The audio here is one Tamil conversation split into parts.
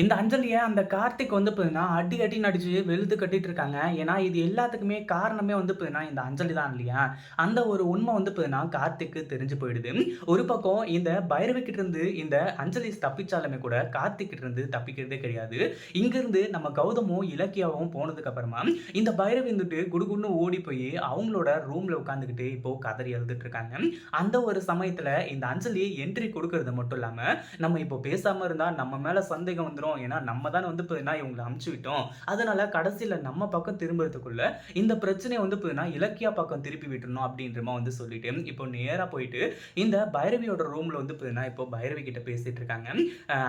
இந்த அஞ்சலியை அந்த கார்த்திக் வந்து பார்த்தீங்கன்னா அடி அடி நடிச்சு வெளுத்து கட்டிட்டு இருக்காங்க. ஏன்னா இது எல்லாத்துக்குமே காரணமே வந்து பார்த்தீங்கன்னா இந்த அஞ்சலி தான் இல்லையா? அந்த ஒரு உண்மை வந்து பார்த்தீங்கன்னா கார்த்திக்கு தெரிஞ்சு போயிடுது. ஒரு பக்கம் இந்த பைரவி கிட்ட இருந்து இந்த அஞ்சலி தப்பிச்சாலுமே கூட கார்த்திக் கிட்ட இருந்து தப்பிக்கிறதே கிடையாது. இங்கிருந்து நம்ம கௌதமும் இலக்கியாவும் போனதுக்கு அப்புறமா இந்த பைரவி வந்துட்டு குடுகுன்னு ஓடி போய் அவங்களோட ரூம்ல உட்காந்துக்கிட்டு இப்போ கதறி எழுதிட்டு இருக்காங்க. அந்த ஒரு சமயத்துல இந்த அஞ்சலி என்ட்ரி கொடுக்கறது மட்டும் இல்லாம நம்ம இப்போ பேசாம இருந்தா நம்ம மேல சந்தேகம் வந்துடும் ஏன்னா நம்ம தான் வந்து பார்த்தீங்கன்னா இவங்களை அமுச்சு விட்டோம். அதனால கடைசியில் நம்ம பக்கம் திரும்புறதுக்குள்ள இந்த பிரச்சனையை வந்து பார்த்தீங்கன்னா இலக்கியா பக்கம் திருப்பி விட்டுணும் அப்படின்றமா வந்து சொல்லிட்டு இப்போ நேராக போயிட்டு இந்த பைரவியோட ரூமில் வந்து பார்த்தீங்கன்னா இப்போ பைரவி கிட்ட பேசிட்டு இருக்காங்க.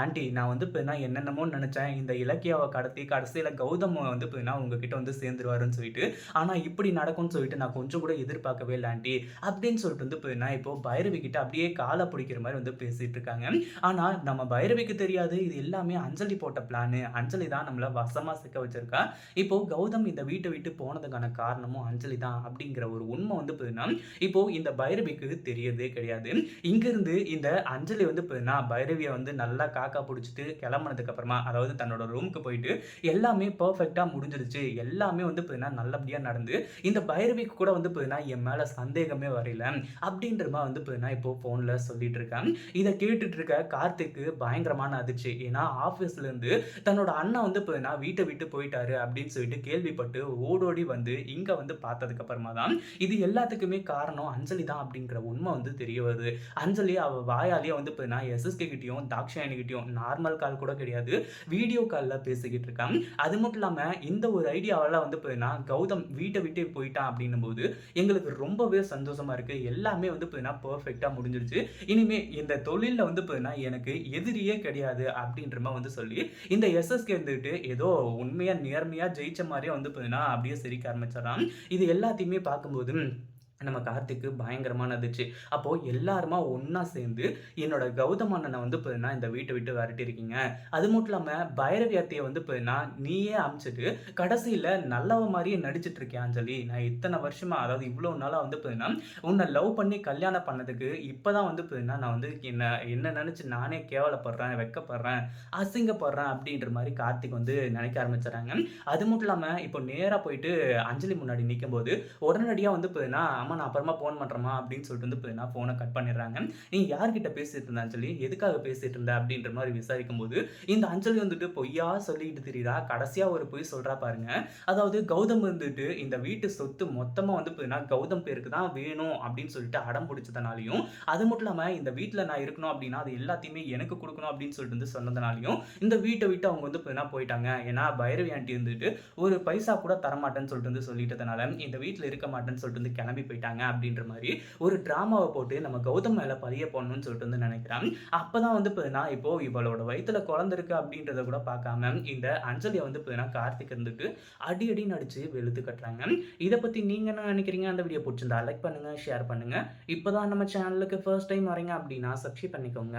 ஆண்டி நான் வந்து பார்த்தீங்கன்னா என்னென்னமோ நினச்சேன். இந்த இலக்கியாவை கடத்தி கடைசியில் கௌதம் வந்து பார்த்தீங்கன்னா உங்ககிட்ட வந்து சேர்ந்துருவாருன்னு சொல்லிட்டு ஆனால் இப்படி நடக்கும்னு சொல்லிட்டு நான் கொஞ்சம் கூட எதிர்பார்க்கவே இல்லை ஆண்டி. அப்படின்னு சொல்லிட்டு வந்து பார்த்தீங்கன்னா இப்போ பைரவி கிட்ட அப்படியே காலை பிடிக்கிற மாதிரி வந்து பேசிட்டு இருக்காங்க. ஆனால் நம்ம பைரவிக்கு தெரியாது. இது எல்லாமே அஞ்சலி போட்ட பிளானு அஞ்சலி தான் நம்மளை வசமாக சிக்க வச்சிருக்கா. இப்போ கௌதம் இந்த வீட்டை விட்டு போனதுக்கான காரணமும் அஞ்சலி தான் அப்படிங்கிற ஒரு உண்மை வந்து பார்த்தீங்கன்னா இப்போ இந்த பைரவிக்கு தெரியதே கிடையாது. இங்கிருந்து இந்த அஞ்சலி வந்து பார்த்தீங்கன்னா பைரவியை வந்து நல்லா காக்கா பிடிச்சிட்டு கிளம்புனதுக்கு அப்புறமா அதாவது தன்னோட ரூமுக்கு போயிட்டு எல்லாமே பர்ஃபெக்டாக முடிஞ்சிருச்சு. எல்லாமே வந்து பார்த்தீங்கன்னா நல்லபடியாக நடந்து இந்த பைரவிக்கு கூட வந்து பார்த்தீங்கன்னா என் மேலே சந்தேகமே வரையில அப்படின்ற மாதிரி வந்து பார்த்தீங்கன்னா இப்போ ஃபோனில் சொல்லிட்டு இருக்கேன் இதை கேட்டுட்டு இருக்க கார்த்திக்கு பயங்கரமான அதிர்ச்சி. ஏன்னா ஆஃபீஸ் வயசுலேருந்து தன்னோட அண்ணன் வந்து பார்த்தீங்கன்னா வீட்டை விட்டு போயிட்டாரு அப்படின்னு சொல்லிட்டு கேள்விப்பட்டு ஓடோடி வந்து இங்கே வந்து பார்த்ததுக்கு அப்புறமா தான் இது எல்லாத்துக்குமே காரணம் அஞ்சலி தான் அப்படிங்கிற உண்மை வந்து தெரிய வருது. அஞ்சலி அவள் வாயாலேயே வந்து பார்த்தீங்கன்னா எஸ்எஸ்கே கிட்டேயும் தாக்ஷாயணி கிட்டயும் நார்மல் கால் கூட கிடையாது. வீடியோ காலில் பேசிக்கிட்டு இருக்கான். அது மட்டும் இல்லாமல் இந்த ஒரு ஐடியாவெல்லாம் வந்து பார்த்தீங்கன்னா கௌதம் வீட்டை விட்டு போயிட்டான் அப்படின்னும் போது எங்களுக்கு ரொம்பவே சந்தோஷமா இருக்கு. எல்லாமே வந்து பார்த்தீங்கன்னா பர்ஃபெக்டாக முடிஞ்சிருச்சு இனிமே இந்த தொழிலில் வந்து பார்த்தீங்கன்னா எனக்கு எதிரியே கிடையாது அப்படின்ற மாதிரி வந்து சொல்லி இந்த எஸ்எஸ்கே இருந்துட்டு ஏதோ உண்மையா நேர்மையா ஜெயிச்ச மாதிரியே வந்து பார்த்தீங்கன்னா அப்படியே சிரிக்க ஆரம்பிச்சிடறான். இது எல்லாத்தையுமே பார்க்கும்போது நம்ம கார்த்திக்கு பயங்கரமான நடந்துச்சு அப்போது எல்லாருமா ஒன்றா சேர்ந்து என்னோட கௌதம் அண்ணனை வந்து பார்த்தீங்கன்னா இந்த வீட்டை விட்டு விரட்டியிருக்கீங்க. அது மட்டும் இல்லாமல் பைரவி அத்தையை வந்து பார்த்தீங்கன்னா நீயே அமிச்சிட்டு கடைசியில் நல்லவ மாதிரியே நடிச்சிட்டு இருக்கேன் அஞ்சலி? நான் இத்தனை வருஷமாக அதாவது இவ்வளோ நாளாக வந்து பார்த்தீங்கன்னா உன்னை லவ் பண்ணி கல்யாணம் பண்ணதுக்கு இப்போ தான் வந்து பார்த்தீங்கன்னா நான் வந்து என்ன என்ன நினச்சி நானே கேவலப்படுறேன் வெக்கப்படுறேன் அசிங்கப்படுறேன் அப்படின்ற மாதிரி கார்த்திக் வந்து நினைக்க ஆரம்பிச்சிடறாங்க. அது மட்டும் இல்லாமல் இப்போ நேராக போயிட்டு அஞ்சலி முன்னாடி நிற்கும் போது உடனடியாக வந்து பார்த்தீங்கன்னா அம்மா நான் அப்புறமா ஃபோன் பண்ணுறேம்மா அப்படின்னு சொல்லிட்டு வந்து பார்த்தீங்கன்னா ஃபோனை கட் பண்ணிடுறாங்க. நீ யார்கிட்ட பேசிட்டு இருந்தான்னு சொல்லி எதுக்காக பேசிட்டு இருந்த அப்படின்ற மாதிரி விசாரிக்கும் போது இந்த அஞ்சலி வந்துட்டு பொய்யா சொல்லிட்டு தெரியுதா? கடைசியாக ஒரு பொய் சொல்கிறா பாருங்க. அதாவது கௌதம் வந்துட்டு இந்த வீட்டு சொத்து மொத்தமாக வந்து பார்த்தீங்கன்னா கௌதம் பேருக்கு தான் வேணும் அப்படின்னு சொல்லிட்டு அடம் பிடிச்சதுனாலையும் அது மட்டும் இல்லாமல் இந்த வீட்டில் நான் இருக்கணும் அப்படின்னா அது எல்லாத்தையுமே எனக்கு கொடுக்கணும் அப்படின்னு சொல்லிட்டு வந்து சொன்னதுனாலையும் இந்த வீட்டை விட்டு அவங்க வந்து பார்த்தீங்கன்னா போயிட்டாங்க. ஏன்னா பைரவி ஆண்டி வந்துட்டு ஒரு பைசா கூட தரமாட்டேன்னு சொல்லிட்டு வந்து சொல்லிட்டதுனால இந்த வீட்டில் இருக்க மாட்டேன்னு சொல்லிட்டு வந்து கிளம்பி போயிட்டாங்க. அப்படின்ற மாதிரி ஒரு ட்ராமாவை போட்டு நம்ம கௌதம் மேலே பதிய போடணும்னு சொல்லிட்டு வந்து நினைக்கிறேன். அப்போ தான் வந்து பார்த்தீங்கன்னா இப்போ இவளோட வயித்துல குழந்த இருக்கு அப்படின்றத கூட பார்க்காம இந்த அஞ்சலியை வந்து பார்த்தீங்கன்னா கார்த்திக் இருந்துட்டு அடி அடி நடிச்சு வெளுத்து கட்டுறாங்க. இதை பற்றி நீங்கள் என்ன நினைக்கிறீங்க? அந்த வீடியோ பிடிச்சிருந்தா லைக் பண்ணுங்க ஷேர் பண்ணுங்க. இப்போ தான் நம்ம சேனலுக்கு ஃபர்ஸ்ட் டைம் வரீங்க அப்படின்னா சப்ஸ்கிரைப் பண்ணிக்கோங்க.